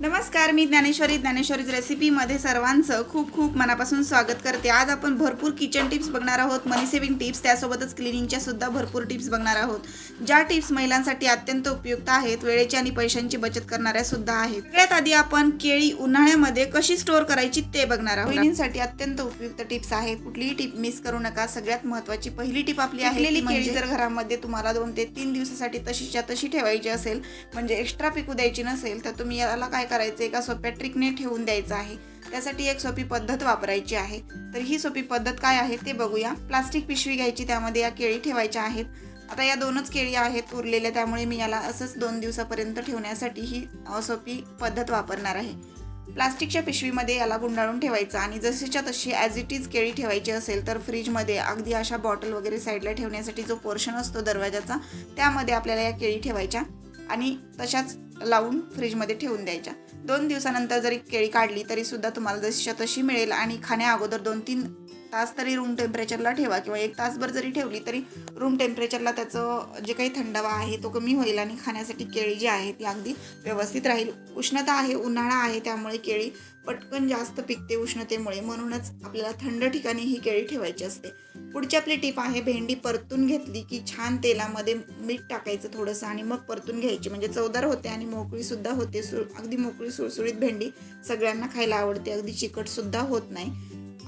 नमस्कार मी ज्ञानेश्वरी. ज्ञानेश्वरीज रेसिपीमध्ये सर्वांचं खूप खूप मनापासून स्वागत करते. आज आपण भरपूर किचन टिप्स बघणार आहोत. मनी सेविंग टिप्स त्यासोबतच क्लिनिंगच्या सुद्धा भरपूर टिप्स बघणार आहोत. ज्या टिप्स महिलांसाठी अत्यंत उपयुक्त आहेत वेळेची आणि पैशांची बचत करणाऱ्या सुद्धा आहेत. सगळ्यात आधी आपण केळी उन्हाळ्यामध्ये कशी स्टोअर करायची ते बघणार आहोत. बहिणींसाठी अत्यंत उपयुक्त टिप्स आहेत. कुठलीही टिप मिस करू नका. सगळ्यात महत्वाची पहिली टिप आपली आहे केळी. म्हणजे जर घरामध्ये तुम्हाला दोन ते तीन दिवसासाठी तशीच्या तशी ठेवायची असेल म्हणजे एक्स्ट्रा पिकू द्यायची नसेल तर तुम्ही याला काय करायचं? एका सोप्या ट्रिकने ठेवून द्यायचं आहे. त्यासाठी एक सोपी पद्धत वापरायची आहे. तर ही सोपी पद्धत काय आहे ते बघूया. प्लास्टिक पिशवी घ्यायची त्यामध्ये या केळी ठेवायच्या आहेत. आता या दोनच केळी आहेत उरलेल्या त्यामुळे मी याला असंच दोन दिवसापर्यंत ठेवण्यासाठी ही सोपी पद्धत वापरणार आहे. प्लास्टिकच्या पिशवीमध्ये याला गुंडाळून ठेवायचं आणि जशीच्या तशी ॲज इट इज केळी ठेवायची असेल तर फ्रीजमध्ये अगदी अशा बॉटल वगैरे साईडला ठेवण्यासाठी जो पोर्शन असतो दरवाजाचा त्यामध्ये आपल्याला या केळी ठेवायच्या आणि तशाच लावून फ्रीजमध्ये ठेवून द्यायच्या. दोन दिवसानंतर जरी केळी काढली तरी सुद्धा तुम्हाला जशीच्या तशी मिळेल आणि खाण्या अगोदर दोन तीन तास तरी रूम टेम्परेचरला ठेवा किंवा एक तासभर जरी ठेवली तरी रूम टेम्परेचरला त्याचं जे काही थंडावा आहे तो कमी होईल आणि खाण्यासाठी केळी जी आहे ती अगदी व्यवस्थित राहील. उष्णता आहे उन्हाळा आहे त्यामुळे केळी पटकन जास्त पिकते उष्णतेमुळे म्हणूनच आपल्याला थंड ठिकाणी ही केळी ठेवायची असते. पुढची आपली टीप आहे भेंडी परतून घेतली की छान तेलामध्ये मीठ टाकायचं थोडंसं आणि मग परतून घ्यायची. म्हणजे चवदार होते आणि मोकळीसुद्धा होते सुळ अगदी मोकळी सुळसुळीत भेंडी सगळ्यांना खायला आवडते. अगदी चिकटसुद्धा होत नाही.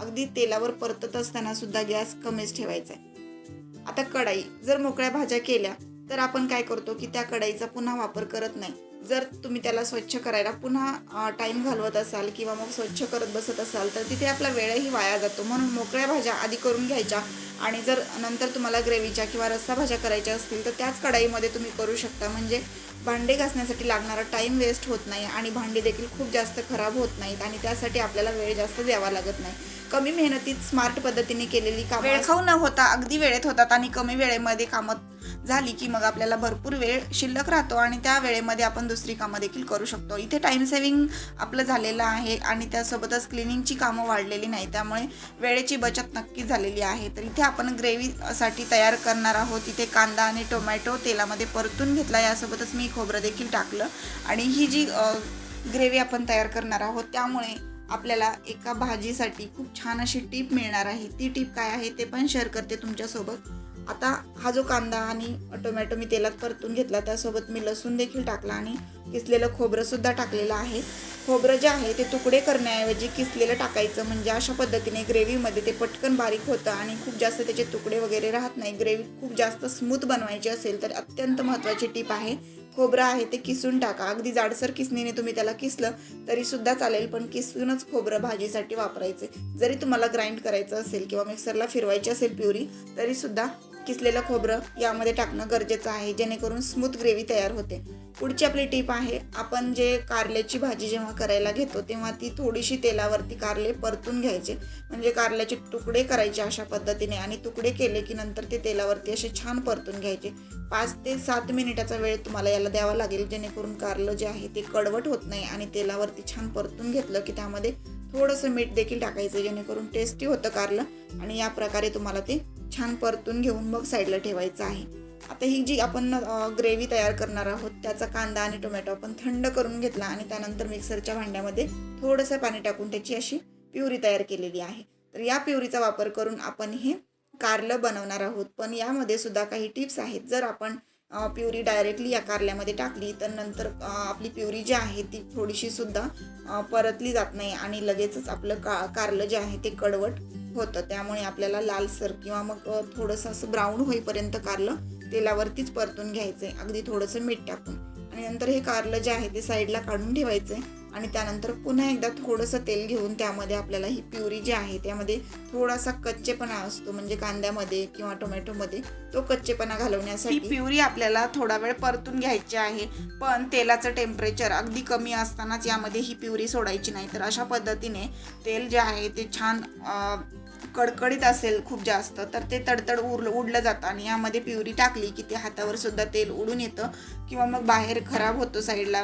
अगदी तेलावर परतत असताना सुद्धा गॅस कमीच ठेवायचा आहे. आता कढाई. जर मोकळ्या भाज्या केल्या तर आपण काय करतो की त्या कढाईचा पुन्हा वापर करत नाही. जर तुम्ही त्याला स्वच्छ करायला पुन्हा टाईम घालवत असाल किंवा मग स्वच्छ करत बसत असाल तर तिथे आपला वेळही वाया जातो. म्हणून मोकळ्या भाज्या आधी करून घ्यायच्या आणि जर नंतर तुम्हाला ग्रेव्हीच्या किंवा रस्सा भाज्या करायच्या असतील तर त्याच कढाईमध्ये तुम्ही करू शकता. म्हणजे भांडे घासण्यासाठी लागणारा टाईम वेस्ट होत नाही आणि भांडी देखील खूप जास्त खराब होत नाहीत आणि त्यासाठी आपल्याला वेळ जास्त द्यावा लागत नाही. कमी मेहनतीत स्मार्ट पद्धतीने केलेली कामं वेळ खाऊ न होता अगदी वेळेत होतात आणि कमी वेळेमध्ये कामं झाली की मग आपल्याला भरपूर वेळ शिल्लक राहतो आणि त्या वेळेमध्ये आपण दुसरी कामं देखील करू शकतो. इथे टाइम सेविंग आपलं झालेलं आहे आणि त्यासोबतच क्लिनिंगची कामं वाढलेली नाही त्यामुळे वेळेची बचत नक्कीच झालेली आहे. तर इथे आपण ग्रेव्हीसाठी तयार करणार आहोत. इथे कांदा आणि टोमॅटो तेलामध्ये परतून घेतला यासोबतच मी खोबरं देखील टाकलं आणि ही जी ग्रेव्ही आपण तयार करणार आहोत त्यामुळे आपल्याला एका भाजीसाठी खूप छान अशी टीप मिळणार आहे. ती टीप काय आहे ते पण शेअर करते तुमच्यासोबत. आता हा जो कांदा आणि टोमॅटो मी तेलात परतून घेतला त्यासोबत मी लसूण देखील टाकला आणि किसलेलं खोबरंसुद्धा टाकलेलं आहे. खोबरं जे आहे ते तुकडे करण्याऐवजी किसलेलं टाकायचं म्हणजे अशा पद्धतीने ग्रेव्हीमध्ये ते पटकन बारीक होतं आणि खूप जास्त त्याचे तुकडे वगैरे राहत नाही. ग्रेव्ही खूप जास्त स्मूथ बनवायची असेल तर अत्यंत महत्त्वाची टीप आहे. खोबरं आहे ते किसून टाका. अगदी जाडसर किसणीने तुम्ही त्याला किसलं तरीसुद्धा चालेल पण किसूनच खोबरं भाजीसाठी वापरायचे. जरी तुम्हाला ग्राइंड करायचं असेल किंवा मिक्सरला फिरवायची असेल प्युरी तरीसुद्धा किसलेलं खोबरं यामध्ये टाकणं गरजेचं आहे जेणेकरून स्मूथ ग्रेव्ही तयार होते. पुढची आपली टीप आहे आपण जे कारल्याची भाजी जेव्हा करायला घेतो तेव्हा ती थोडीशी तेलावरती कारले परतून घ्यायचे. म्हणजे कारल्याचे तुकडे करायचे अशा पद्धतीने आणि तुकडे केले की नंतर ते तेलावरती असे छान परतून घ्यायचे. पाच ते सात मिनिटाचा वेळ तुम्हाला याला द्यावा लागेल जेणेकरून कारलं जे आहे ते कडवट होत नाही आणि तेलावरती छान परतून घेतलं की त्यामध्ये थोडंसं मीठ देखील टाकायचं जेणेकरून टेस्टी होतं कारलं आणि या प्रकारे तुम्हाला ते छान परतून घेऊन मग साईडला ठेवायचं आहे. आता ही जी आपण ग्रेव्ही तयार करणार आहोत त्याचा कांदा आणि टोमॅटो आपण थंड करून घेतला आणि त्यानंतर मिक्सरच्या भांड्यामध्ये थोडंसं पाणी टाकून त्याची अशी प्युरी तयार केलेली आहे. तर या प्युरीचा वापर करून आपण हे कारलं बनवणार आहोत. पण यामध्ये सुद्धा काही टिप्स आहेत. जर आपण प्युरी डायरेक्टली या कारल्यामध्ये टाकली तर नंतर आपली प्युरी जी आहे ती थोडीशी सुद्धा परतली जात नाही आणि लगेचच आपलं का कारलं जे आहे ते कडवट होतं. त्यामुळे आपल्याला लालसर किंवा मग थोडंसं असं ब्राऊन होईपर्यंत कारलं तेलावरतीच परतून घ्यायचं आहे अगदी थोडंसं मीठ टाकून. आणि नंतर हे कारलं जे आहे ते साईडला काढून ठेवायचं आहे आणि त्यानंतर पुन्हा एकदा थोडंसं तेल घेऊन त्यामध्ये आपल्याला ही प्युरी जी आहे त्यामध्ये थोडासा कच्चेपणा असतो. म्हणजे कांद्यामध्ये किंवा टोमॅटोमध्ये तो कच्चेपणा घालवण्यासाठी प्युरी आपल्याला थोडा वेळ परतून घ्यायची आहे. पण तेलाचं टेम्परेचर अगदी कमी असतानाच यामध्ये ही प्युरी सोडायची नाही. तर अशा पद्धतीने तेल जे आहे ते छान कडकडीत असेल खूप जास्त तर ते तडतड उरलं उडलं जातं आणि यामध्ये प्युरी टाकली की ते हातावर सुद्धा तेल उडून येतं किंवा मग बाहेर खराब होतो साईडला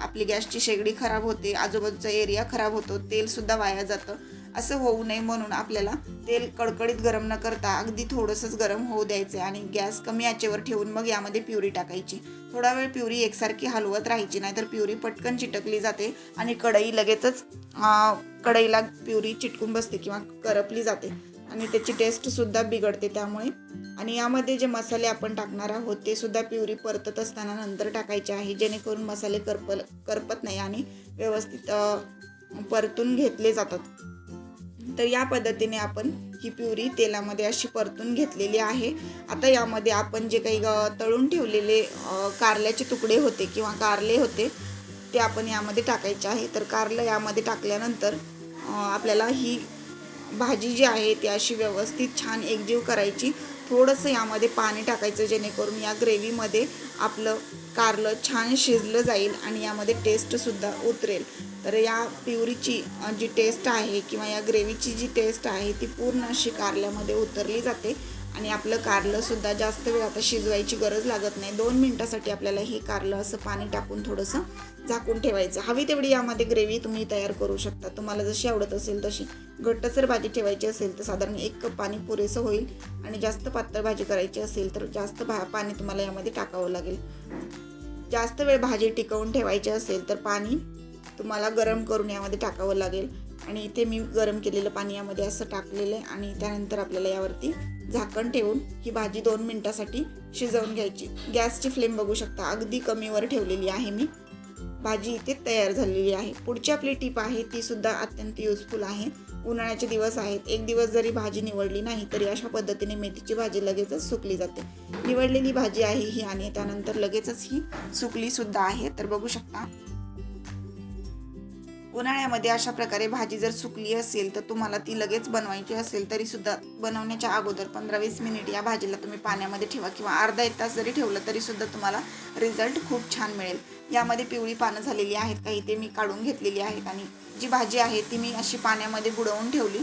आपली गॅसची शेगडी खराब होते आजूबाजूचा एरिया खराब होतो तेलसुद्धा वाया जातं. असं होऊ नये म्हणून आपल्याला तेल कडकडीत गरम न करता अगदी थोडंसंच गरम होऊ द्यायचं आणि गॅस कमी आचेवर ठेवून मग यामध्ये प्युरी टाकायची. थोडा वेळ प्युरी एकसारखी हलवत राहायची नाही तर प्युरी पटकन चिटकली जाते आणि कढई लगेचच कढईला प्युरी चिटकून बसते किंवा करपली जाते. आणि त्याची टेस्टसुद्धा बिघडते त्यामुळे. आणि यामध्ये जे मसाले आपण टाकणार आहोत ते सुद्धा प्युरी परतत असताना नंतर टाकायचे आहे जेणेकरून मसाले करपल करपत नाही आणि व्यवस्थित परतून घेतले जातात. तर या पद्धतीने आपण ही प्युरी तेलामध्ये अशी परतून घेतलेली आहे. आता यामध्ये आपण जे काही तळून ठेवलेले कारल्याचे तुकडे होते किंवा कारले होते ते आपण यामध्ये टाकायचे आहे. तर कारलं यामध्ये टाकल्यानंतर आपल्याला ही भाजी जी आहे ती अशी व्यवस्थित छान एकजीव करायची. थोडंसं यामध्ये पाणी टाकायचं जेणेकरून या ग्रेव्हीमध्ये आपलं कारलं छान शिजलं जाईल आणि यामध्ये टेस्टसुद्धा उतरेल. तर या प्युरीची जी टेस्ट आहे किंवा या ग्रेव्हीची जी टेस्ट आहे ती पूर्ण अशी कारल्यामध्ये उतरली जाते. आणि आपलं कारलंसुद्धा जास्त वेळ आता शिजवायची गरज लागत नाही. दोन मिनटासाठी आपल्याला हे कारलं असं पाणी टाकून थोडंसं झाकून ठेवायचं. हवी तेवढी यामध्ये ग्रेव्ही तुम्ही तयार करू शकता. तुम्हाला जशी आवडत असेल तशी. घट्टसर भाजी ठेवायची असेल तर साधारण एक कप पाणी पुरेसं होईल. आणि जास्त पातळ भाजी करायची असेल तर जास्त भा पाणी तुम्हाला यामध्ये टाकावं लागेल. जास्त वेळ भाजी टिकवून ठेवायची असेल तर पाणी तुम्हाला गरम करून यामध्ये टाकावं लागेल. आणि इथे मी गरम केलेलं पाणी यामध्ये असं टाकलेलं आहे. आणि त्यानंतर आपल्याला यावरती झाकण ठेवून ही भाजी दोन मिनटासाठी शिजवून घ्यायची. गॅसची फ्लेम बघू शकता अगदी कमीवर ठेवलेली आहे मी. भाजी इथे तयार झालेली आहे. पुढची आपली टीप आहे ती सुद्धा अत्यंत युजफुल आहे. उन्हाळ्याचे दिवस आहेत. एक दिवस जरी भाजी निवडली नाही तरी अशा पद्धतीने मेथीची भाजी लगेचच सुकली जाते. निवडलेली भाजी आहे ही आणि त्यानंतर लगेचच ही सुकली सुद्धा आहे. तर बघू शकता उन्हाळ्यामध्ये अशा प्रकारे भाजी जर सुकली असेल तर तुम्हाला ती लगेच बनवायची असेल तरी सुद्धा बनवण्याच्या अगोदर पंधरा वीस मिनिट या भाजीला तुम्ही पाण्यामध्ये ठेवा किंवा अर्धा एक तास जरी ठेवलं तरी सुद्धा तुम्हाला रिझल्ट खूप छान मिळेल. यामध्ये पिवळी पानं झालेली आहेत काही ते मी काढून घेतलेली आहेत आणि जी भाजी आहे ती मी अशी पाण्यामध्ये बुडवून ठेवली.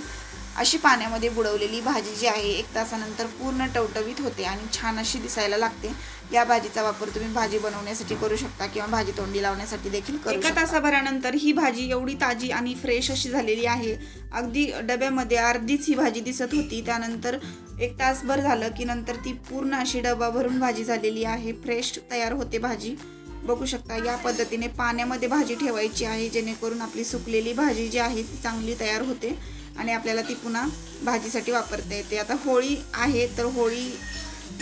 अशी पाण्यामध्ये बुडवलेली भाजी जी आहे एक तासानंतर पूर्ण टवटवीत होते आणि छान अशी दिसायला लागते. या भाजीचा वापर तुम्ही भाजी बनवण्यासाठी करू शकता किंवा भाजी तोंडी लावण्यासाठी देखील करू एका तासाभरानंतर ही भाजी एवढी ताजी आणि फ्रेश अशी झालेली आहे. अगदी डब्यामध्ये अर्धीच ही भाजी दिसत होती. त्यानंतर एक तासभर झालं की नंतर ती पूर्ण अशी डबा भरून भाजी झालेली आहे. फ्रेश तयार होते भाजी. बघू शकता या पद्धतीने पाण्यामध्ये भाजी ठेवायची आहे जेणेकरून आपली सुकलेली भाजी जी आहे ती चांगली तयार होते. आणि आपल्याला ती पुन्हा भाजीसाठी वापरता येते. आता होळी आहे तर होळी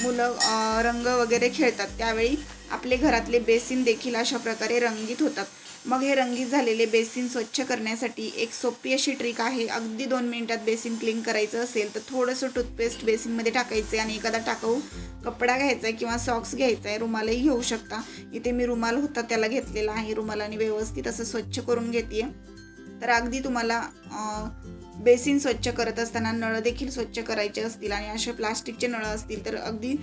मुलं रंग वगैरे खेळतात. त्यावेळी आपले घरातले बेसिन देखील अशा प्रकारे रंगीत होतात. मग हे रंगीत झालेले बेसिन स्वच्छ करण्यासाठी एक सोपी अशी ट्रिक आहे. अगदी दोन मिनिटात बेसिन क्लीन करायचं असेल तर थोडंसं टूथपेस्ट बेसिनमध्ये टाकायचं आहे आणि एखादा टाकाऊ कपडा घ्यायचा आहे किंवा सॉक्स घ्यायचा आहे रुमालही घेऊ शकता. इथे मी रुमाल होता त्याला घेतलेला आहे. रुमालाने व्यवस्थित असं स्वच्छ करून घेते तर अगदी तुम्हाला बेसिन स्वच्छ करत असताना नळ देखील स्वच्छ करायचे असतील आणि असे प्लास्टिकचे नळ असतील तर अगदी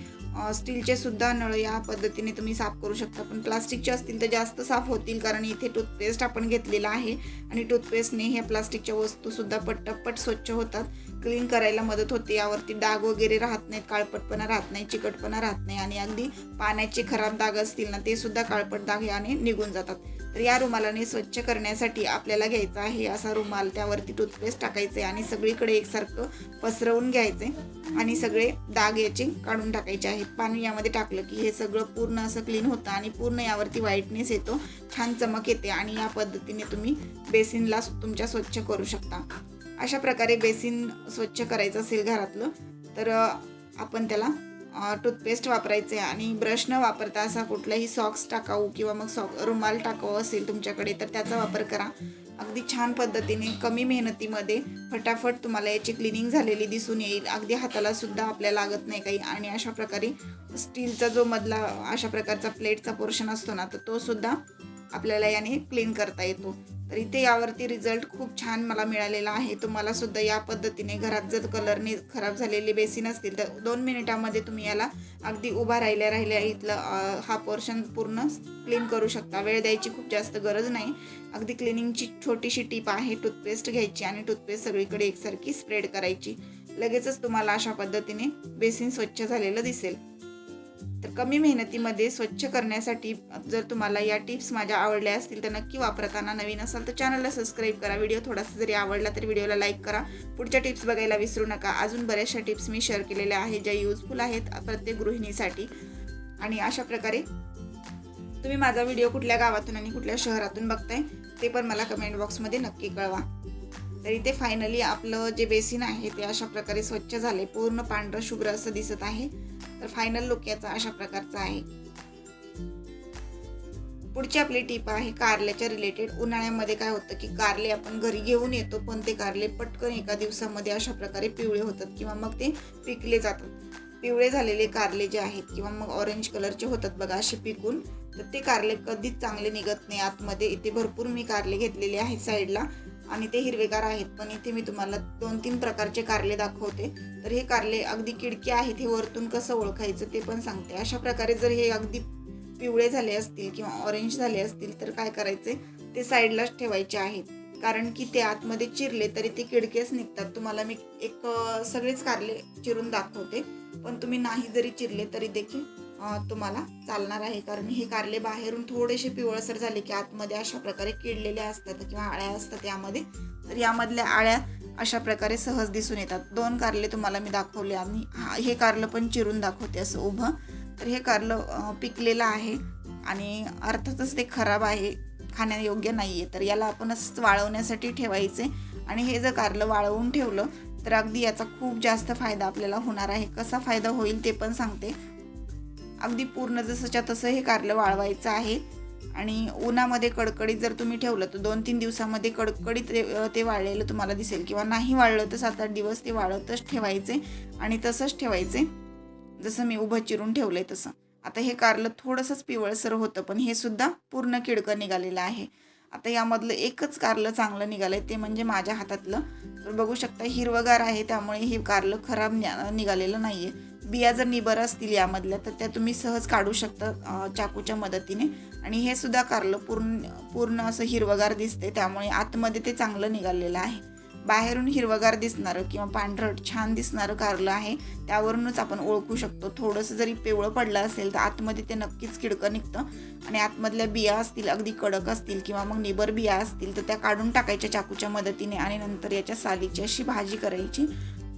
स्टीलचे सुद्धा नळ या पद्धतीने तुम्ही साफ करू शकता. पण प्लास्टिकचे असतील तर जास्त साफ होतील कारण इथे टूथपेस्ट आपण घेतलेला आहे आणि टूथपेस्टने ह्या प्लास्टिकच्या वस्तू सुद्धा स्वच्छ होतात. क्लीन करायला मदत होते. यावरती डाग वगैरे राहत नाहीत काळपटपणा राहत नाही चिकटपणा राहत नाही आणि अगदी पाण्याचे खराब दाग असतील ना ते सुद्धा काळपट दाग याने निघून जातात. तर या रुमालाने स्वच्छ करण्यासाठी आपल्याला घ्यायचा आहे असा रुमाल त्यावरती टूथपेस्ट टाकायचे आणि सगळीकडे एकसारखं पसरवून घ्यायचे आणि सगळे दाग याचे काढून टाकायचे आहेत. पाणी यामध्ये टाकलं की हे सगळं पूर्ण असं क्लीन होतं आणि पूर्ण यावरती व्हाईटनेस येतो छान चमक येते आणि या पद्धतीने तुम्ही बेसिनला तुमच्या स्वच्छ करू शकता. अशा प्रकारे बेसिन स्वच्छ करायचं असेल घरातलं तर आपण त्याला टूथपेस्ट वापरायचे आणि ब्रश न वापरता असा कुठलाही सॉक्स टाकाऊ किंवा मग सॉक रुमाल टाकाऊ असेल तुमच्याकडे तर त्याचा वापर करा. अगदी छान पद्धतीने कमी मेहनतीमध्ये फटाफट तुम्हाला याची क्लिनिंग झालेली दिसून येईल. अगदी हाताला सुद्धा आपल्या लागत नाही काही. आणि अशा प्रकारे स्टीलचा जो मधला अशा प्रकारचा प्लेटचा पोर्शन असतो ना तर तो सुद्धा आपल्याला याने क्लीन करता येतो. तर इथे यावरती रिझल्ट खूप छान मला मिळालेला आहे. तुम्हाला सुद्धा या पद्धतीने घरात जर कलरने खराब झालेले बेसिन असतील तर दोन मिनिटामध्ये तुम्ही याला अगदी उभा राहिल्या राहिल्या इथलं हा पोर्शन पूर्ण क्लीन करू शकता. वेळ द्यायची खूप जास्त गरज नाही. अगदी क्लिनिंगची छोटीशी टीप आहे टूथपेस्ट घ्यायची आणि टूथपेस्ट सगळीकडे एकसारखी स्प्रेड करायची. लगेचच तुम्हाला अशा पद्धतीने बेसिन स्वच्छ झालेलं दिसेल. तर कमी मेहनतीमध्ये स्वच्छ करण्यासाठी जर तुम्हाला या टिप्स माझ्या आवडल्या असतील तर नक्की वापरताना नवीन असाल तर चॅनलला सबस्क्राईब करा. व्हिडिओ थोडासा जरी आवडला तर व्हिडिओला लाईक करा. पुढच्या टिप्स बघायला विसरू नका. अजून बऱ्याचशा टिप्स मी शेअर केलेल्या आहेत ज्या युजफुल आहेत प्रत्येक गृहिणीसाठी. आणि अशा प्रकारे तुम्ही माझा व्हिडिओ कुठल्या गावातून आणि कुठल्या शहरातून बघताय ते पण मला कमेंट बॉक्समध्ये नक्की कळवा. तर इथे फायनली आपलं जे बेसिन आहे ते अशा प्रकारे स्वच्छ झाले. पूर्ण पांढरं शुभ्र असं दिसत आहे. तर फायनल लुक याचा अशा प्रकारचा आहे. पुढची आपली टीप आहे कारल्याच्या रिलेटेड उन्हाळ्यामध्ये काय होतं की कारले आपण घरी घेऊन येतो पण ते कारले पटकन एका दिवसामध्ये अशा प्रकारे पिवळे होतात किंवा मग ते पिकले जातात. पिवळे झालेले कारले जे आहेत किंवा मग ऑरेंज कलरचे होतात बघा असे पिकून तर ते कारले कधीच चांगले निघत नाही. आतमध्ये इथे भरपूर मी कारले घेतलेले आहेत साईडला आणि ते हिरवेगार आहेत. पण इथे मी तुम्हाला दोन तीन प्रकारचे कारले दाखवते. तर हे कारले अगदी किडके आहेत. हे वरतून कसं ओळखायचं ते पण सांगते. अशा प्रकारे जर हे अगदी पिवळे झाले असतील किंवा ऑरेंज झाले असतील तर काय करायचे ते साईडलाच ठेवायचे आहेत. कारण की ते आतमध्ये चिरले तरी ते किडकेच निघतात. तुम्हाला मी एक सगळेच कारले चिरून दाखवते. पण तुम्ही नाही जरी चिरले तरी देखील तुम्हाला चालणार आहे. कारण हे कारले बाहेरून थोडेसे पिवळसर झाले की आतमध्ये अशा प्रकारे किडलेले असतात किंवा आळ्या असतात यामध्ये. तर यामधल्या आळ्या अशा प्रकारे सहज दिसून येतात. दोन कारले तुम्हाला मी दाखवले आणि हा- हे कारलं पण चिरून दाखवते असं उभं. तर हे कारलं पिकलेलं आहे आणि अर्थातच ते खराब आहे खाण्यायोग्य नाही आहे तर याला आपण असंच वाळवण्यासाठी ठेवायचे आणि हे जर कारलं वाळवून ठेवलं तर अगदी याचा खूप जास्त फायदा आपल्याला होणार आहे. कसा फायदा होईल ते पण सांगते. अगदी पूर्ण जसंच्या तसं हे कारलं वाळवायचं आहे. आणि उन्हामध्ये कडकडीत जर तुम्ही ठेवलं तर दोन तीन दिवसामध्ये कडकडीत ते ते वाळलेलं तुम्हाला दिसेल. किंवा नाही वाळलं तर सात आठ दिवस ते वाळतच ठेवायचे आणि तसंच ठेवायचे. जसं मी उभं चिरून ठेवलं आहे तसं. आता हे कारलं थोडंसंच पिवळसर होतं पण हे सुद्धा पूर्ण किडकं निघालेलं आहे. आता यामधलं एकच कारलं चांगलं निघालं आहे ते म्हणजे माझ्या हातातलं. तर बघू शकता हिरवगार आहे त्यामुळे हे कारलं खराब न्या- निघालेलं नाही आहे बिया जर निबर असतील यामधल्या तर त्या तुम्ही सहज काढू शकता चाकूच्या मदतीने. आणि हे सुद्धा कारलं पूर्ण पूर्ण असं हिरवगार दिसते त्यामुळे आतमध्ये ते चांगलं निघालेलं आहे. बाहेरून हिरवगार दिसणारं किंवा पांढरट छान दिसणारं कारलं आहे त्यावरूनच आपण ओळखू शकतो. थोडंसं जरी पिवळं पडलं असेल तर आतमध्ये ते नक्कीच किडकं निघतं. आणि आतमधल्या बिया असतील अगदी कडक असतील किंवा मग निबर बिया असतील तर त्या काढून टाकायच्या चाकूच्या मदतीने आणि नंतर याच्या सालीची अशी भाजी करायची.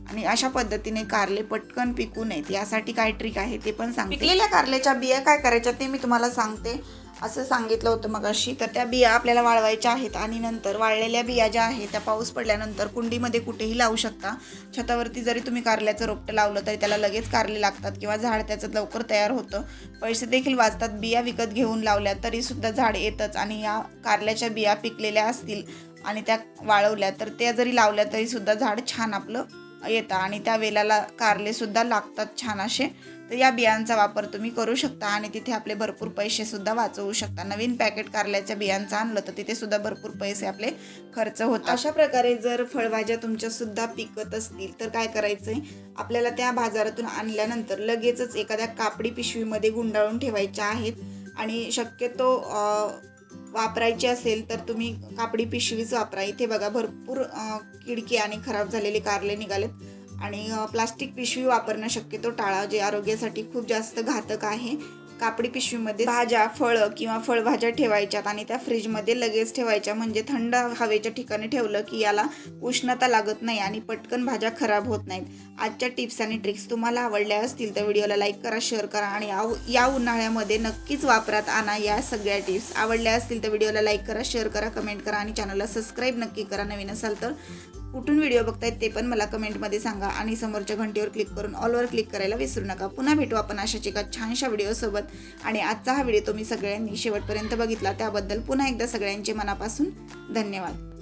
आणि अशा पद्धतीने कारले पटकन पिकू नयेत. यासाठी काय ट्रिक आहे ते पण सांगते. पिकलेल्या कारल्याच्या बिया काय करायच्या ते मी तुम्हाला सांगते. असं सांगितलं होतं मग अशी तर त्या बिया आपल्याला वाळवायच्या आहेत आणि नंतर वाळलेल्या बिया ज्या आहेत त्या पाऊस पडल्यानंतर कुंडीमध्ये कुठेही लावू शकता. छतावरती जरी तुम्ही कारल्याचं रोपटं लावलं तरी त्याला लगेच कारले लागतात किंवा झाड त्याचं लवकर तयार होतं. पैसे देखील वाचतात. बिया विकत घेऊन लावल्या तरीसुद्धा झाड येतच आणि या कारल्याच्या बिया पिकलेल्या असतील आणि त्या वाळवल्या तर त्या जरी लावल्या तरीसुद्धा झाड छान आपलं येतं आणि त्या वेलाला कारले सुद्धा लागतात छान असे. तर या बियांचा वापर तुम्ही करू शकता आणि तिथे आपले भरपूर पैसे सुद्धा वाचवू शकता. नवीन पॅकेट कारल्याच्या बियांचं आणलं तर तिथे सुद्धा भरपूर पैसे आपले खर्च होतात. अशा प्रकारे जर फळभाज्या तुमच्या सुद्धा पिकत असतील तर काय करायचं आहे आपल्याला त्या बाजारातून आणल्यानंतर लगेचच एखाद्या कापडी पिशवीमध्ये गुंडाळून ठेवायच्या आहेत आणि शक्यतो वापरायची असेल तर तुम्ही कापडी पिशवीच वापरा. इथे बघा भरपूर किडकी आणि खराब झालेले कारले निघालेत. आणि प्लास्टिक पिशवी वापरणं शक्यतो टाळा जे आरोग्यासाठी खूप जास्त घातक आहे. कापडी पिशवीमध्ये भाज्या फळं किंवा फळभाज्या ठेवायच्यात आणि त्या फ्रीजमध्ये लगेच ठेवायच्या. म्हणजे थंड हवेच्या ठिकाणी ठेवलं की याला उष्णता लागत नाही आणि पटकन भाज्या खराब होत नाहीत. आजच्या टिप्स आणि ट्रिक्स तुम्हाला आवडल्या असतील तर व्हिडिओला लाईक करा शेअर करा आणि या या उन्हाळ्यामध्ये नक्कीच वापरात आणा या सगळ्या टिप्स. आवडल्या असतील तर व्हिडिओला लाईक करा शेअर करा कमेंट करा आणि चॅनलला सबस्क्राईब नक्की करा. नवीन असाल तर कुठून व्हिडिओ बघतायत ते पण मला कमेंटमध्ये सांगा. आणि समोरच्या घंटीवर क्लिक करून ऑलवर क्लिक करायला विसरू नका. पुन्हा भेटू आपण अशाच एका छानशा व्हिडिओसोबत आणि आजचा हा व्हिडिओ तुम्ही सगळ्यांनी शेवटपर्यंत बघितला. त्याबद्दल पुन्हा एकदा सगळ्यांचे मनापासून धन्यवाद.